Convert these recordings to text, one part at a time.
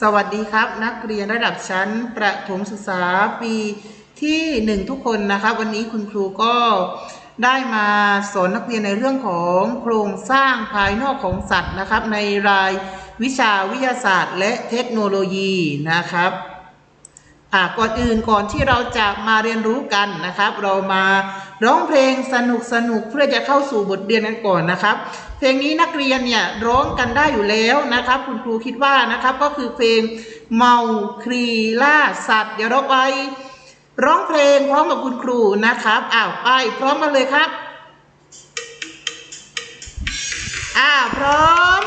สวัสดีครับ นักเรียนระดับชั้นประถมศึกษาปีที่หนึ่งทุกคนนะครับ วันนี้คุณครูก็ได้มาสอนนักเรียนในเรื่องของโครงสร้างภายนอกของสัตว์นะครับ ในรายวิชาวิทยาศาสตร์ และเทคโนโลยีนะครับอะก่อนอื่นก่อนที่เราจะมาเรียนรู้กันนะครับ เรามา ร้องเพลงสนุกสนุกเพื่อจะเข้าสู่บทเรียนกันก่อนนะครับ เพลงนี้นักเรียนเนี่ยร้องกันได้อยู่แล้วนะครับ คุณครูคิดว่านะครับก็คือเพลงเมาครีล่าสัตว์เดี๋ยวเราไปร้องเพลงพร้อมกับคุณครูนะครับอ้าวไปพร้อมกันเลยครับอ่าพร้อม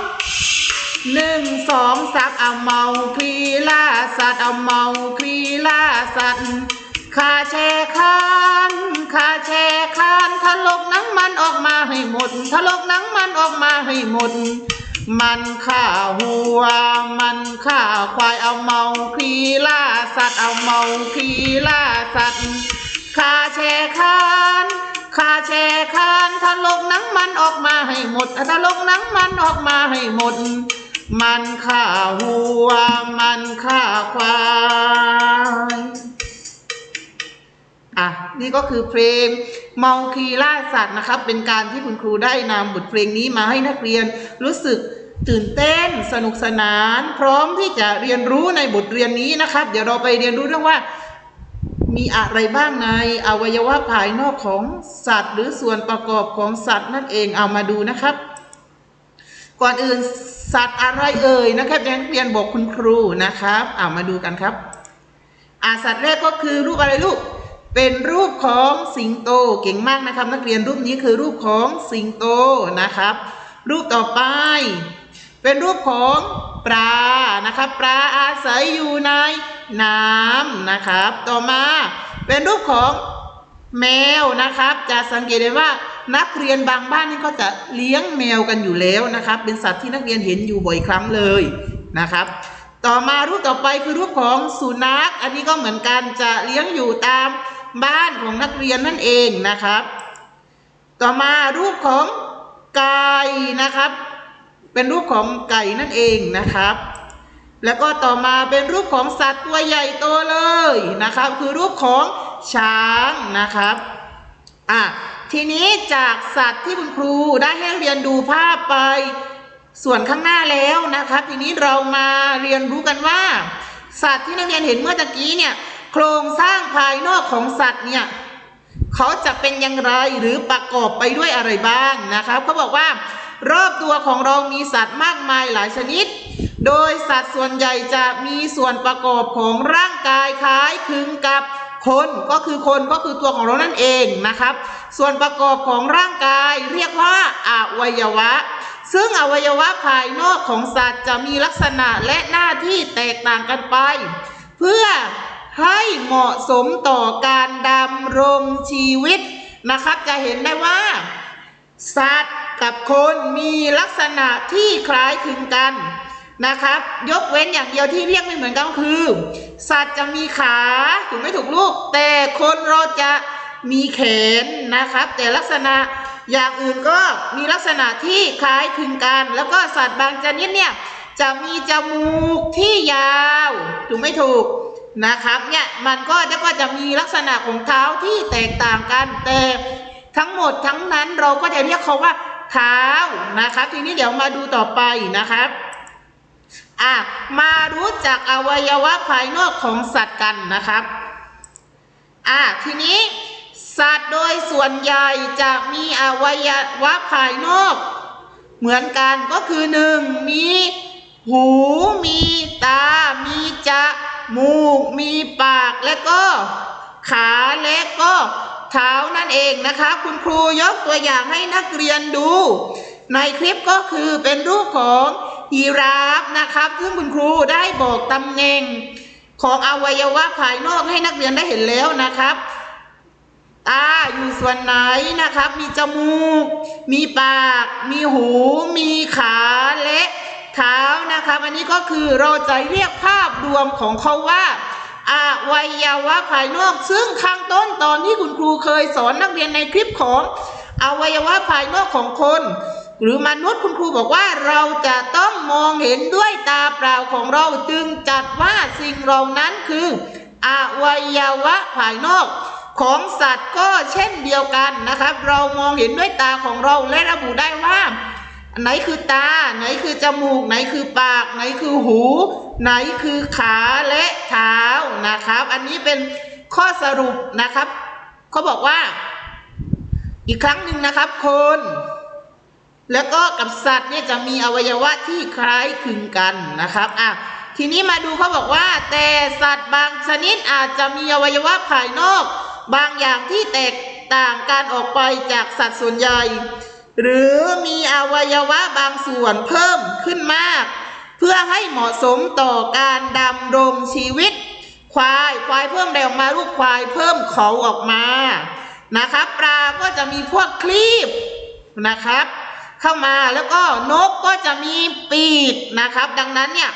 หนึ่งสองสามเอาเมาคลีล่าสัตว์เอาเมาคลีล่าสัตว์ ขาแช่คานขาแช่คานทะลกนังมันออกมาให้หมดทะลกนังมันออกมาให้หมด มันข่าหัว มันข่าควายเอาเมาคลีล่าสัตว์เอาเมาคลีล่าสัตว์ขาแช่คานขาแช่คานทะลกนังมันออกมาให้หมดทะลกนังมันออกมาให้หมด มันข่าหัว มันข่าควาย อะนี่ก็คือเพลงเมาคีล่าสัตว์นะครับ เป็นการที่คุณครูได้นำบทเพลงนี้มาให้นักเรียนรู้สึกตื่นเต้นสนุกสนาน พร้อมที่จะเรียนรู้ในบทเรียนนี้นะครับ เดี๋ยวเราไปเรียนรู้เรื่องว่า มีอะไรบ้างในอวัยวะภายนอกของสัตว์ หรือส่วนประกอบของสัตว์นั่นเองเอามาดูนะครับ ก่อนอื่นสัตว์อะไรเอ่ยนะครับนักเรียนบอกคุณครูนะครับเอามาดูกันครับอาสัตว์แรกก็คือรูปอะไรลูก เป็นรูปของสิงโตเก่งมากนะครับ นักเรียนรูปนี้คือรูปของสิงโตนะครับ รูปต่อไป เป็นรูปของปลานะครับปลาอาศัยอยู่ในน้ำนะครับ ต่อมาเป็นรูปของแมวนะครับ จะสังเกตได้ว่านักเรียนบางบ้านนี่ก็จะเลี้ยงแมวกันอยู่แล้วนะครับ เป็นสัตว์ที่นักเรียนเห็นอยู่บ่อยครั้งเลยนะครับ ต่อมารูปต่อไปคือรูปของสุนัข อันนี้ก็เหมือนกันจะเลี้ยงอยู่ตาม บ้านของนักเรียนนั่นเองนะครับ ต่อมารูปของไก่นะครับ เป็นรูปของไก่นั่นเองนะครับ แล้วก็ต่อมาเป็นรูปของสัตว์ตัวใหญ่โตเลยนะครับ คือรูปของช้างนะครับอะทีนี้จากสัตว์ที่คุณครูได้ให้เรียนดูภาพไปส่วนข้างหน้าแล้วนะครับ ทีนี้เรามาเรียนรู้กันว่า สัตว์ที่นักเรียนเห็นเมื่อตะกี้เนี่ย โครงสร้างภายนอกของสัตว์เนี่ยเขาจะเป็นอย่างไรหรือประกอบไปด้วยอะไรบ้างนะครับเขาบอกว่ารอบตัวของเรามีสัตว์มากมายหลายชนิด โดยสัตว์ส่วนใหญ่จะมีส่วนประกอบของร่างกายคล้ายคลึงกับคนก็คือคนก็คือตัวของเรานั่นเองนะครับ ส่วนประกอบของร่างกายเรียกว่าอวัยวะ ซึ่งอวัยวะภายนอกของสัตว์จะมีลักษณะและหน้าที่แตกต่างกันไป เพื่อ ให้เหมาะสมต่อการดำรงชีวิตนะครับ จะเห็นได้ว่า สัตว์กับคนมีลักษณะที่คล้ายคลึงกันนะครับ ยกเว้นอย่างเดียวที่เรียกไม่เหมือนกันก็คือ สัตว์จะมีขาถูกไม่ถูกลูก แต่คนเราจะมีแขนนะครับ แต่ลักษณะอย่างอื่นก็มีลักษณะที่คล้ายคลึงกัน แล้วก็สัตว์บางชนิดเนี่ยจะมีจมูกที่ยาว ถูกไม่ถูก นะครับเนี่ยมันก็จะก็จะมีลักษณะของเท้าที่แตกต่างกันแต่ทั้งหมดทั้งนั้นเราก็จะเรียกเขาว่าเท้านะครับ ทีนี้เดี๋ยวมาดูต่อไปนะครับอะมารู้จักอวัยวะภายนอกของสัตว์กันนะครับอะทีนี้สัตว์โดยส่วนใหญ่จะมีอวัยวะภายนอก เหมือนกันก็คือหนึ่งมีหู มีตา มีจมูก มีปากและก็ขาและก็เท้านั่นเองนะคะ คุณครูยกตัวอย่างให้นักเรียนดู ในคลิปก็คือเป็นรูปของยีราฟนะครับ ซึ่งคุณครูได้บอกตำแหน่งของอวัยวะภายนอกให้นักเรียนได้เห็นแล้วนะครับตาอยู่ส่วนไหนนะครับ มีจมูก มีปาก มีหู มีขาและ เท้านะครับอันนี้ก็คือเราจะเรียกภาพรวมของเขาว่าอวัยวะภายนอก ซึ่งข้างต้นตอนที่คุณครูเคยสอนนักเรียนในคลิปของอวัยวะภายนอกของคน หรือมนุษย์คุณครูบอกว่าเราจะต้องมองเห็นด้วยตาเปล่าของเราจึงจัดว่าสิ่งเหล่านั้นคืออวัยวะภายนอกของสัตว์ก็เช่นเดียวกันนะครับ เรามองเห็นด้วยตาของเราและระบุได้ว่า ไหนคือตา ไหนคือจมูก ไหนคือปาก ไหนคือหู ไหนคือขาและเท้านะครับ อันนี้เป็นข้อสรุปนะครับเขาบอกว่า อีกครั้งหนึ่งนะครับ คน แล้วก็กับสัตว์เนี่ยจะมีอวัยวะที่คล้ายคลึงกันนะครับอะทีนี้มาดูเขาบอกว่า แต่สัตว์บางชนิดอาจจะมีอวัยวะภายนอก บางอย่างที่แตกต่างกันออกไปจากสัตว์ส่วนใหญ่ หรือมีอวัยวะบางส่วนเพิ่มขึ้นมาก เพื่อให้เหมาะสมต่อการดำรงชีวิต ควายควายเพิ่มแรงออกมาลูกควายเพิ่มเขาออกมานะครับปลาก็จะมีพวกคลีบนะครับ เข้ามาแล้วก็นกก็จะมีปีกนะครับ ดังนั้นเนี่ย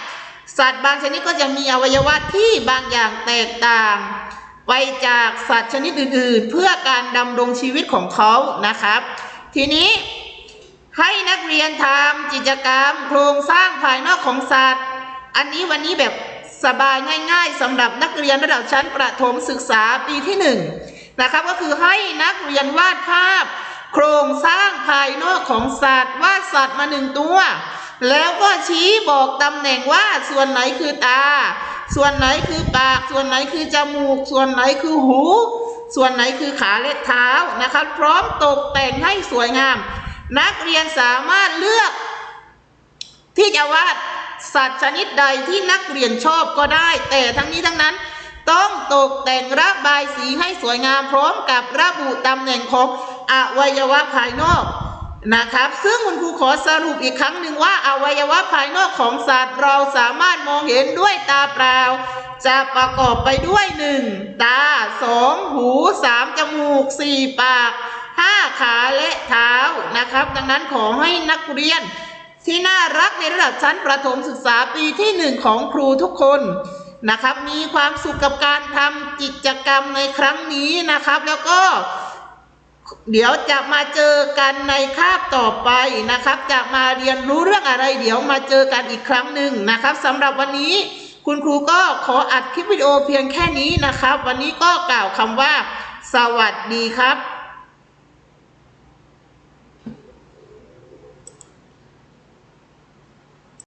สัตว์บางชนิดก็จะมีอวัยวะที่บางอย่างแตกต่าง ไปจากสัตว์ชนิดอื่น ๆ เพื่อการดำรงชีวิตของเขานะครับ ทีนี้ ให้นักเรียนทำกิจกรรม โครงสร้างภายนอกของสัตว์ อันนี้วันนี้แบบสบายง่าย ๆสำหรับนักเรียนระดับชั้นประถมศึกษาปีที่หนึ่งนะครับก็คือให้นักเรียนวาดภาพ โครงสร้างภายนอกของสัตว์วาดสัตว์มาหนึ่งตัว แล้วก็ชี้บอกตำแหน่งว่าส่วนไหนคือตา ส่วนไหนคือปาก ส่วนไหนคือจมูก ส่วนไหนคือหู ส่วนไหนคือขาและเท้านะครับ พร้อมตกแต่งให้สวยงาม นักเรียนสามารถเลือก ที่จะวาดสัตว์ชนิดใดที่นักเรียนชอบก็ได้ แต่ทั้งนี้ทั้งนั้นต้องตกแต่งระบายสีให้สวยงามพร้อมกับระบุตำแหน่งของอวัยวะภายนอกนะครับ ซึ่งคุณครูขอสรุปอีกครั้งหนึ่งว่าอวัยวะภายนอกของสัตว์เราสามารถมองเห็นด้วยตาเปล่า จะประกอบไปด้วยหนึ่งตาสองหูสามจมูกสี่ปาก ห้าขาและเท้านะครับ ดังนั้นขอให้นักเรียนที่น่ารักในระดับชั้นประถมศึกษาปีที่หนึ่งของครูทุกคนนะครับ มีความสุขกับการทำกิจกรรมในครั้งนี้นะครับ แล้วก็เดี๋ยวจะมาเจอกันในคาบต่อไปนะครับ จะมาเรียนรู้เรื่องอะไร เดี๋ยวมาเจอกันอีกครั้งหนึ่งนะครับสำหรับวันนี้คุณครูก็ขออัดคลิปวิดีโอเพียงแค่นี้นะครับ วันนี้ก็กล่าวคำว่า สวัสดีครับ